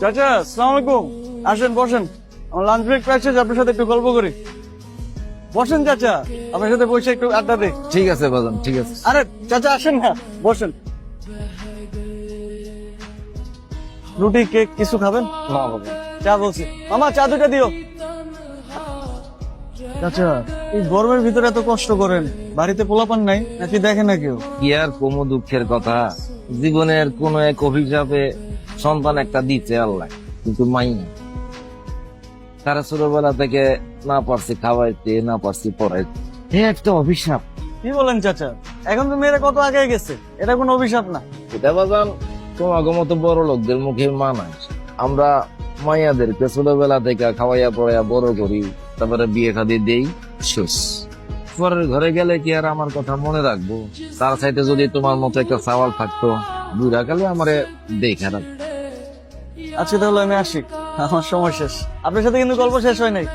চাচা সালাম আলাইকুম আসেন বসেন। আমার লাঞ্চ ব্রেক পেয়েছে আপনার সাথে একটু গল্প করি। বসেন চাচা। আপনার সাথে বসে একটু আড্ডা দিই। ঠিক আছে বাজান ঠিক আছে। আরে চাচা আসেন না। বসেন। রুটি কেক কিছু খাবেন? না বাবা চা বলছি। মামা চা দুটা দিও। চাচা এই গরমের ভিতরে এত কষ্ট করেন। বাড়িতে পোলাপান নাই নাকি দেখে না কেউ? কি আর কোনো দুঃখের কথা? জীবনের কোন এক অভিশাপে সন্তান একটা দিচ্ছে আল্লাহ কিন্তু মাই না। তারা ছোটবেলা থেকে না পারছি খাওয়াইতে না পারছি পড়াইতে। এ একটা অভিশাপ। কি বলেন চাচা? এখন তো মেয়েরা কত আগে গেছে? এটা কোনো অভিশাপ না। এটা বাজান তোমাকে মতো বড় লোকদের মুখে মানায় আমরা মাইয়াদেরকে ছোটবেলা থেকে খাওয়াইয়া পড়াইয়া বড় করি তারপরে বিয়ে খাদি দেই শেষ। আকবরের ঘরে গেলে কি আর আমার কথা মনে রাখব? তার সাইতে যদি তোমার মতো একটা সাওয়াল থাকতো বুড়া গেলে আমার দেখা রাখ। আচ্ছা তাহলে আমি আসি। আমার সময় শেষ। আপনার সাথে কিন্তু গল্প শেষ হয় নাই।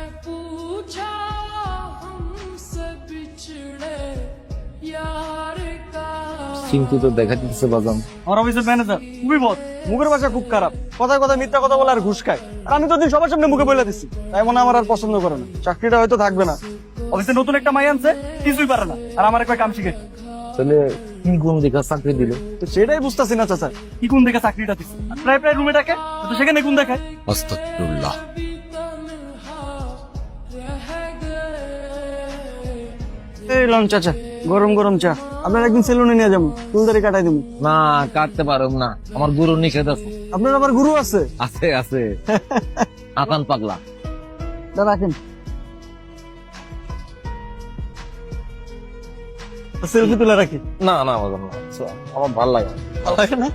দেখা দিচ্ছে বাজান। আমার অফিসের ম্যানেজার খুবই বদ মুখের ভাষা খুব খারাপ। কথায় কথা মিথ্যা কথা বলে আর ঘুষ খায়। আর আমি তো দিন সবার সামনে মুখে বলে দিচ্ছি তাই মনে আমার আর পছন্দ করে না। চাকরিটা হয়তো থাকবে না। অফিসে নতুন একটা মাই আনছে কিছুই পারে না। আর আমার একটা কাম শিখে। তাহলে কি গুণ দেখা চাকরি দিল? তো সেটাই বুঝতেছি না চাচা। কি কোন দেখে চাকরিটা দিচ্ছে প্রায় প্রায় রুমে ডাকে তো সেখানে কোন দেখায়। লন চাচা গরম গরম চা। আপনার একদিন সেলুনে নিয়ে যাব চুলদারি কাটাই দেবো। না কাটতে পারো না। আমার গুরু নিষেধ আছে। আপনার আবার গুরু আছে? আছে আছে। আকান পাগলা। রাখেন। সেলফি তুলে রাখি? না না বাজান না। আমার ভালো লাগে ভালো লাগে না?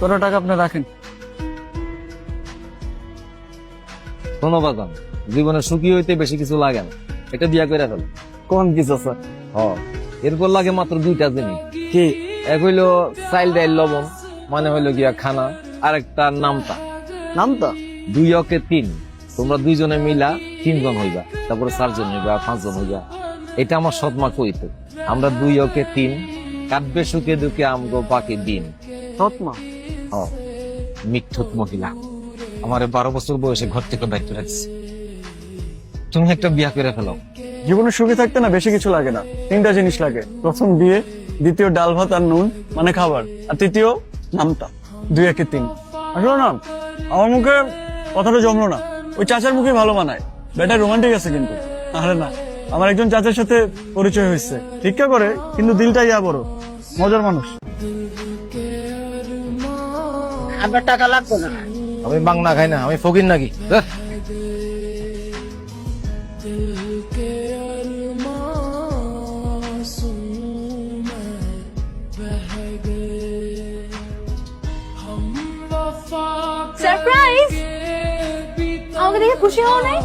কত টাকা আপনি রাখেন। বাজান জীবনে সুখী হইতে বেশি কিছু লাগে না। এটা বিয়া করে ফেল। কোন কিছু স্যার হ। এরপর লাগে মাত্র দুইটা জিনিস। কি? এক হইল চাইল ডাইল লবণ মানে হইল গিয়া খানা আর একটা নামতা? নাম তো দুই অকে তিন। তোমরা দুইজনে মিলা তিনজন হইবা তারপরে চারজন হইবা পাঁচজন হইবা। এটা আমার সৎমা কইতো আমরা দুই অকে তিন। কাটবে সুখে দুঃখে আমগো পাকে দিন। সৎমা হ মিথ্যুত মহিলা। আমার বারো বছর বয়সে ঘর থেকে দায়িত্ব রাখছি তুমি একটা বিয়া করে ফেলো। জীবনে সুখী থাকতে না বেশি কিছু লাগে না। তিনটা জিনিস লাগে। প্রথম বিয়ে দ্বিতীয় ডাল ভাত আর নুন মানে খাবার। আর তৃতীয় নামতা দুই একে তিন। আসলে না আমার মুখে কথাটা জমলো না। ওই চাচার মুখে ভালো মানায়। বেটা রোমান্টিক আছে কিন্তু। আরে না। আমার একজন চাচার সাথে পরিচয় হয়েছে। ভিক্ষা করে কিন্তু দিলটা ইয়া বড় মজার মানুষ। আপনার টাকা লাগবে না। আমি বাংলা খাই না আমি ফকির নাকি? সারপ্রাইজ আমাকে দেখে খুশি হও নাই?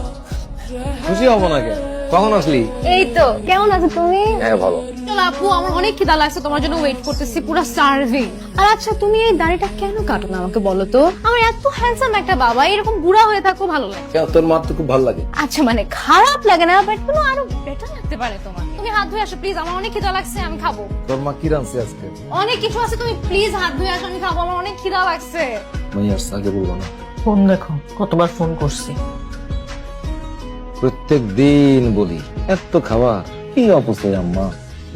খুশি হব নাকি? কখন আসলি? এই তো। কেমন আছো তুমি? হ্যাঁ ভালো। চলো আপু আমার অনেক খিদা লাগছে তোমার জন্য ওয়েট করতেছি পুরো সার্ভিং আর আচ্ছা তুমি এই দাড়িটা কেন কাটো না আমাকে বলো তো? আমার এত হ্যান্ডসাম একটা বাবা এরকম বুড়া হয়ে থাকো ভালো লাগে। কেন তোর মার তো খুব ভালো লাগে। আচ্ছা মানে খারাপ লাগে না বাট কোনো আরও বেটার লাগতে পারে তোমার। তুমি হাত ধুয়ে আসো প্লিজ আমার অনেক খিদা লাগছে আমি খাব। তোর মা কি রাঁধছে আজকে? অনেক কিছু আছে তুমি প্লিজ হাত ধুয়ে আসো আমি খাব আমার অনেক খিদা লাগছে। আমি আর আগে বলব না। ফোন দেখো কতবার ফোন করছি। প্রত্যেক দিন বলি এত খাবার কি অপচয় আম্মা?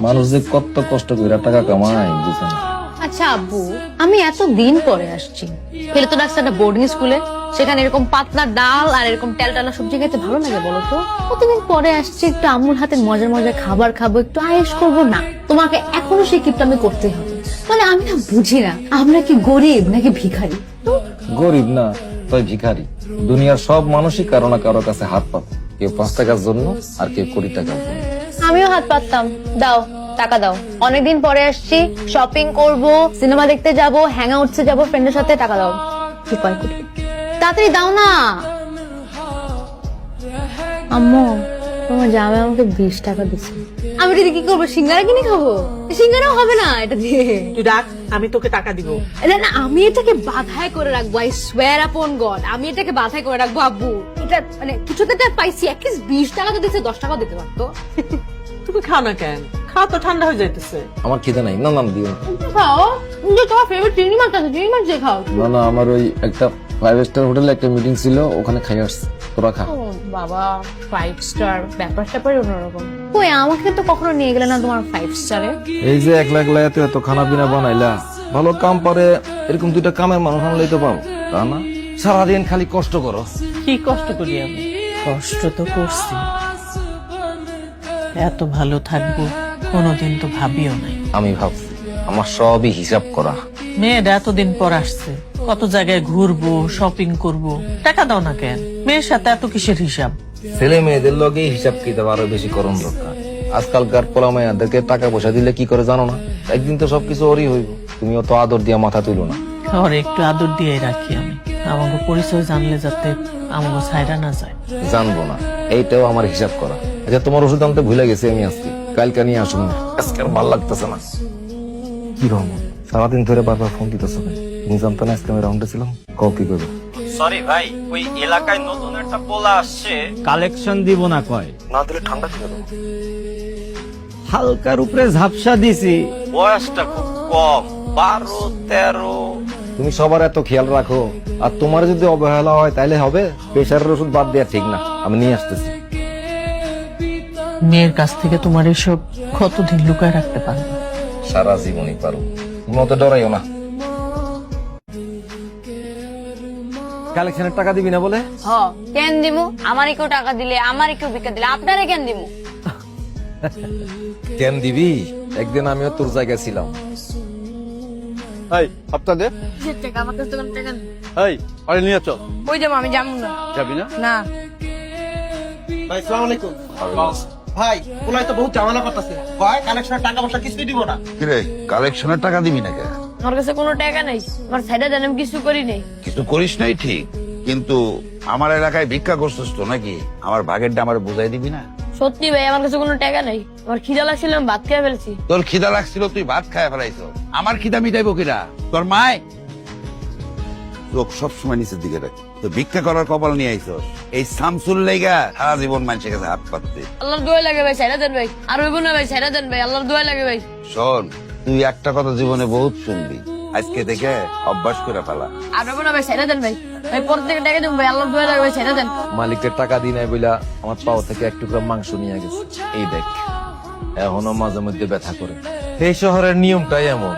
মানুষ যে কত কষ্ট করে টাকা কামায় বুঝে না। আচ্ছা আব্বু আমি এত দিন পরে আসছি। ফেলে তো একটা বোর্ডিং স্কুলে সেখানে এরকম পাতলা ডাল আর এরকম টেলটালা সবজি খেতে ভালো লাগে বলো তো? কতদিন পরে আসছি একটু আম্মুর হাতে মজার মজার খাবার খাব একটু আয়েস করব। না তোমাকে এখনও সেই কিপটা আমি করতে হবে। মানে আমি না বুঝি না আমরা কি গরিব নাকি ভিখারি? গরিব না তাই ভিখারি। দুনিয়ার সব মানুষই কারও না কারও কাছে হাত পাত কেউ পাঁচ টাকার জন্য আর কেউ কোটি টাকার জন্য। আমিও হাত পাততাম। দাও টাকা দাও। অনেকদিন পরে আসছি শপিং করব সিনেমা দেখতে যাব হ্যাং আউটসে যাব ফ্রেন্ডের সাথে টাকা দাও। কি কয় কোটি তাড়াতাড়ি দাও না। আম্মু তোমার জামাই আমাকে বিশ টাকা দিচ্ছে আমি দিয়ে কি করব? সিঙ্গারা কিনে খাব? সিঙ্গারাও হবে না এটা দিয়ে। তুই ডাক আমি তোকে টাকা দিব। না না আমি এটাকে বাধাই করে রাখব আই সোয়ার আপন গড আমি এটাকে বাধাই করে রাখব আব্বু। এটা মানে কিছুতে একটা পাইছি অ্যাটলিস্ট বিশ টাকা তো দিচ্ছে দশ টাকাও দিতে পারতো। তুমি খাও না কেন? খাও তো ঠান্ডা হয়ে যাইতেছে। আমার খিদে নাই না না দিও। খাও। যে তোমার ফেভারিট চিংড়ি মাছ আছে চিংড়ি মাছ দিয়ে খাও। না না আমার ওই একটা ফাইভ স্টার হোটেলে একটা মিটিং ছিল ওখানে খাই আসছে। তোরা খা। বাবা ফাইভ স্টার ব্যাপার স্যাপারই অন্যরকম। কই আমাকে তো কখনো নিয়ে গেলে না তোমার ফাইভ স্টারে এই যে একলা একলা এত এত খানা পিনা বানাইলা ভালো কাম পারে এরকম দুইটা কামের মানুষ আনলেই তো পাবো তা না? সারাদিন খালি কষ্ট করো। কি কষ্ট করি আমি? কষ্ট তো করছি। এত ভালো থাকব কোনোদিন তো ভাবিও নাই। আমি ভাবছি আমার সবই হিসাব করা। মেয়েটা এতদিন পর আসছে কত জায়গায় ঘুরবো শপিং করব টাকা দাও না কেন? মেয়ের সাথে এত কিসের হিসাব? ছেলে মেয়েদের লগে হিসাব কিতাব আরও বেশি করণ দরকার। আজকালকার পোলা মায়াদেরকে টাকা পয়সা দিলে কি করে জানো না? একদিন তো সবকিছু ওরই হইব তুমি অত আদর দিয়া মাথা তুলো না। ওর একটু আদর দিয়ে রাখি আমি। আমাকে পরিচয় জানলে যাতে আমাকে ছাইরা না যায়। জানব না এইটাও আমার হিসাব করা। আচ্ছা তোমার ওষুধ আনতে ভুলে গেছি আমি আজকে। কালকে নিয়ে আসুন না। আজকে আর ভালো লাগতেছে না। কি রহমান সারাদিন ধরে বারবার ফোন দিতেছ তুমি জানতো না আজকে আমি রাউন্ডে ছিলাম? কও কি করব? সরি ভাই ওই এলাকায় নতুন একটা পোলা আসছে কালেকশন দিব না কয়। না দিলে ঠান্ডা ছিল হালকার উপরে ঝাপসা দিছি। বয়সটা খুব কম বারো তেরো। তুমি সবার এত খেয়াল রাখো আর তোমার যদি অবহেলা হয় তাহলে হবে প্রেশারের ওষুধ বাদ দেওয়া ঠিক না আমি নিয়ে আসতেছি। মেয়ের কাছ থেকে তোমার এসব কতদিন লুকায় রাখতে পারবে? সারা জীবনই পারো তুমি অত ডরাইও না। কালেকশনের টাকা দিবি না বলে? হ কেন দিমু? আমারই কেউ টাকা দিলে আমারই কেউ ভিক্ষা দিলে আপনারে কেন দিমু? কেন দিবি? একদিন আমিও তোর জায়গায় ছিলাম। এই আপনাদের? টাকা আমার কাছে টাকা এই আরে নিয়ে চল। ওই যাব আমি যাব না। যাবি না? না। ভাই সালাম আলাইকুম। ভাই ওলাই তো বহুত ঝামেলা করতেছে। ভাই কালেকশনের টাকা পয়সা কিছুই দিব না। কালেকশনের টাকা দিবি না কেন আমার কাছে কোনো টাকা নেই। আমার সাইডে জান আমি কিছু করি নেই। কিছু করিস নাই ঠিক কিন্তু আমার এলাকায় ভিক্ষা করছিস তো নাকি? আমার ভাগেরটা আমার বুঝাই দিবি না? সত্যি ভাই আমার কাছে কোনো টাকা নেই। আমার খিদা লাগছিল আমি ভাত খেয়ে ফেলছি। তোর খিদা লাগছিল তুই ভাত খায় ফেলাইছ। আমার খিদা মিটাইবো কিরা তোর মায়? লোক সবসময় নিচের দিকে রাখি। তো ভিক্ষা করার কপাল নিয়ে আইছস এই সামসুল লেগা সারা জীবন মানুষের কাছে হাত পাততে। আল্লাহর দোয়া লাগে ভাই সাইডা দেন ভাই। আর হইব না ভাই সাইডা দেন ভাই আল্লাহর দোয়া লাগে ভাই। শোন তুই একটা কথা জীবনে বহুত শুনবি। আজকে থেকে অভ্যাস করে ফেলা। আর না ভাই সাইডা দেন ভাই। ভাই পর থেকে টাকা দেন ভাই আল্লাহর দোয়া ভাই সাইডা দেন। মালিকের টাকা দিই নাই বইলা আমার পাও থেকে এক টুকরা মাংস নিয়ে গেছে। এই দেখ এখনও মাঝে মধ্যে ব্যথা করে। এই শহরের নিয়মটাই এমন।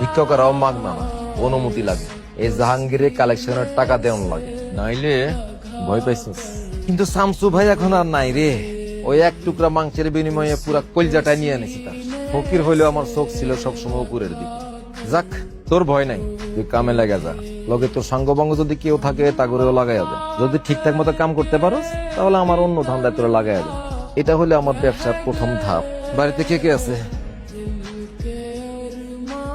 ভিক্ষকরাও মাগনা না অনুমতি লাগে। এই জাহাঙ্গীরের কালেকশনের টাকা দেওয়ান লাগে। নাইলে ভয় পাইছিস। কিন্তু শামসু ভাই এখন আর নাই রে। ওই এক টুকরা মাংসের বিনিময়ে পুরা কলজাটা নিয়ে এনেছি তার। ফকির হইলেও আমার চোখ ছিল সবসময় উপরের দিকে। যাক, তোর ভয় নাই, তুই কামে লাগা যা। লগে তোর সাঙ্গবঙ্গ যদি কেউ থাকে তা করেও লাগাই যাবে যদি ঠিকঠাক মতো কাম করতে পারোস, তাহলে আমার অন্য ধান্দায় তোরা লাগাই যাবে এটা হলে আমার ব্যবসার প্রথম ধাপ। বাড়িতে কে কে আছে?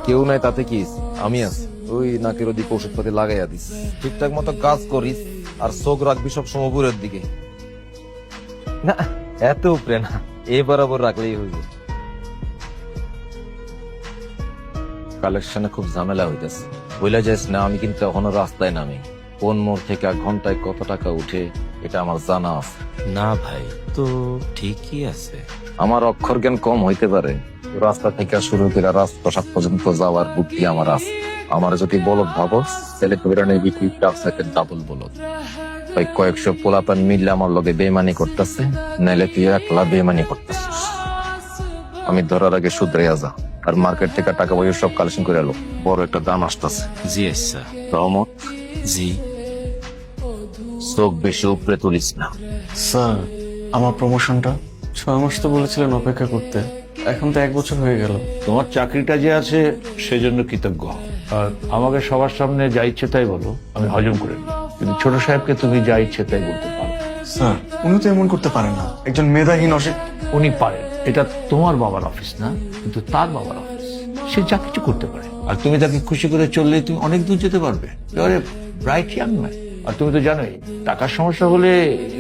কেউ নাই, তাতে কি? আমি আছি। ওই নাকের ওদিকে ওষুধপাতি লাগাইয়া দিস ঠিকঠাক মতো কাজ করিস, আর চোখ রাখবি সব সময় উপরের দিকে। না, এত উপরে না। এই বরাবর রাখলেই হইবে। কালেকশনে খুব ঝামেলা হইতেছে। বইলা যাস না আমি কিন্তু এখনও রাস্তায় নামি। কোন মোড় থেকে এক ঘন্টায় কত টাকা উঠে এটা আমার জানা আছে। না ভাই তো ঠিকই আছে। আমার অক্ষর জ্ঞান কম হইতে পারে। রাস্তা থেকে শুরু করে রাজপ্রসাদ পর্যন্ত যাওয়ার বুদ্ধি আমার আছে। আমার যদি বলদ ভাবো তাহলে তো বেরোনে বিক্রি ডাবল বলদ। ওই কয়েকশো পোলাপান মিললে আমার লগে বেমানি করতেছে নাইলে তুই একলা বেমানি করতেছিস। আমি ধরার আগে শুধরাইয়া যা। আর মার্কেট থেকে টাকা পয়সা সব কালেকশন করে এলো বড় একটা দাম আসতেছে। জি আচ্ছা রহমত জি। চোখ বেশি উপরে তুলিস না। স্যার আমার প্রমোশনটা ছয় মাস তো বলেছিলেন অপেক্ষা করতে। এখন তো এক বছর হয়ে গেল। তোমার চাকরিটা যে আছে সেজন্য কৃতজ্ঞ। আর আমাকে সবার সামনে যা ইচ্ছে তাই বলো আমি হজম করে নিই কিন্তু ছোট সাহেবকে তুমি যা ইচ্ছে তাই বলতে পারো। স্যার উনি তো এমন করতে পারেন না। একজন মেধাহীন অসে উনি পারেন। এটা তোমার বাবার অফিস না কিন্তু তার বাবার অফিস সে যা কিছু করতে পারে। আর তুমি তাকে খুশি করে চললে তুমি অনেক দূর যেতে পারবে। ব্রাইট ইয়াং ম্যান আর তুমি তো জানোই টাকার সমস্যা হলে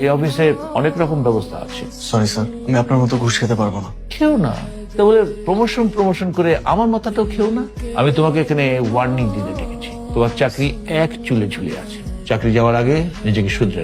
এই অফিসে অনেক রকম ব্যবস্থা আছে। সরি স্যার আমি আপনার মতো ঘুষ খেতে পারব না। খেও না। তা বলে প্রমোশন প্রমোশন করে আমার মাথাটাও খেও না। আমি তোমাকে এখানে ওয়ার্নিং দিতে ডেকেছি তোমার চাকরি এক চুলে ঝুলে আছে। চাকরি যাওয়ার আগে নিজেকে শুধরে